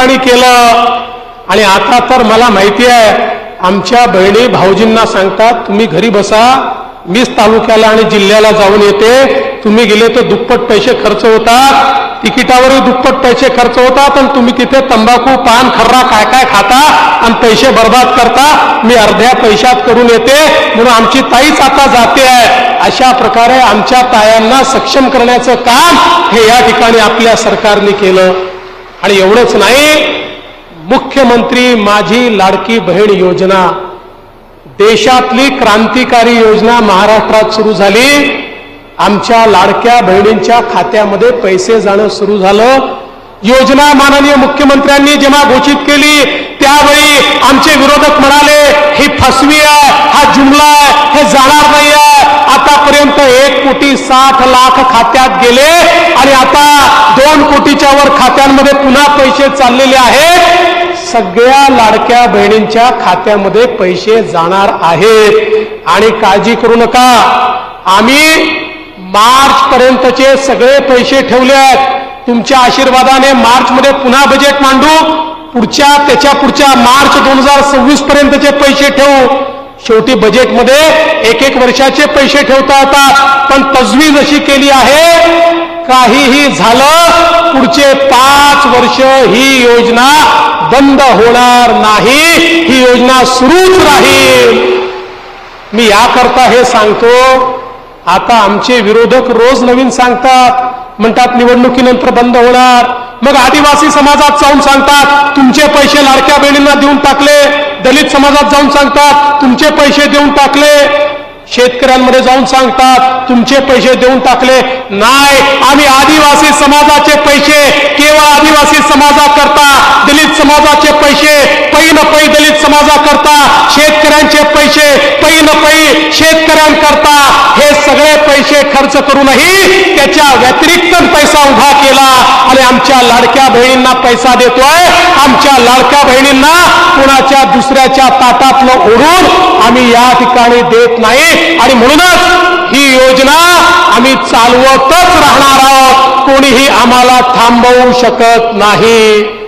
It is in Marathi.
ठिकाणी केलं. आणि आता तर मला माहिती आहे आमच्या बहिणी भाऊजींना सांगतात तुम्ही घरी बसा मीच तालुक्याला आणि जिल्ह्याला जाऊन येते. तुम्ही गेले तर दुप्पट पैसे खर्च होतात. तिकिटावरही दुप्पट पैसे खर्च होतात आणि तुम्ही तिथे तंबाखू पान खर्रा काय काय खाता आणि पैसे बर्बाद करता. मी अर्ध्या पैशात करून येते. म्हणून आमची ताईच आता जाते आहे. अशा प्रकारे आमच्या तायांना सक्षम करण्याचं काम हे या ठिकाणी आपल्या सरकारने केलं. आणि एवढंच नाही मुख्यमंत्री माझी लाडकी बहीण योजना देशातली क्रांतिकारी योजना महाराष्ट्रात सुरू झाली. आमच्या लाडक्या बहिणींच्या खात्यामध्ये पैसे जाणं सुरू झालं. योजना माननीय मुख्यमंत्र्यांनी जेव्हा घोषित केली त्यावेळी आमचे विरोधक म्हणाले ही फसवी आहे हा जुमला आहे हे जाणार नाही आहे आतापर्यंत एक कोटी साठ लाख खात्यात गेले आणि कोटीच्या खात्यांमध्ये पुन्हा पैसे चाललेले आहेत. सगळ्या लाडक्या बहिणींच्या खात्यामध्ये पैसे जाणार आहेत. आणि काळजी करू नका. आम्ही मार्च पर्यंतचे सगळे पैसे ठेवले आहेत. तुमच्या आशीर्वादाने मार्च मध्ये पुन्हा बजेट मांडू. पुढच्या त्याच्या पुढच्या मार्च दोन हजार सव्वीस पर्यंतचे पैसे ठेवू. शेवटी बजेटमध्ये एक एक वर्षाचे पैसे ठेवता येतात. पण तजवीज अशी केली आहे. काहीही झालं पुढचे पाच वर्ष ही योजना बंद होणार नाही. ही योजना सुरूच राहील. मी याकरता हे सांगतो आता आमचे विरोधक रोज नवीन सांगतात म्हणतात निवडणुकीनंतर बंद होणार. मग आदिवासी समाजात जाऊन सांगतात तुमचे पैसे लाडक्या बहिणींना देऊन टाकले. दलित समाजात जाऊन सांगतात तुमचे पैसे देऊन टाकले. शेतकऱ्यांमध्ये जाऊन सांगतात तुमचे पैसे देऊन टाकले. नाही आम्ही आदिवासी समाजाचे पैसे केवळ आदिवासी समाजाकरता दलित समाजाचे पैसे पै न पै दलित समाजाकरता शेतकऱ्यांचे पैसे पै न पै शेतकऱ्यांकरता हे सगळे पैसे खर्च करूनही त्याच्या व्यतिरिक्त पैसा उभा केला. आणि आमच्या लाडक्या बहिणींना पैसा देतोय आमच्या लाडक्या बहिणींना कुणाच्या दुसऱ्याच्या ताटातलं ओढून आम्ही या ठिकाणी देत नाही. आणि म्हणूनच ही योजना आम्ही चालवतच राहणार आहोत. कोणीही आम्हाला थांबवू शकत नाही.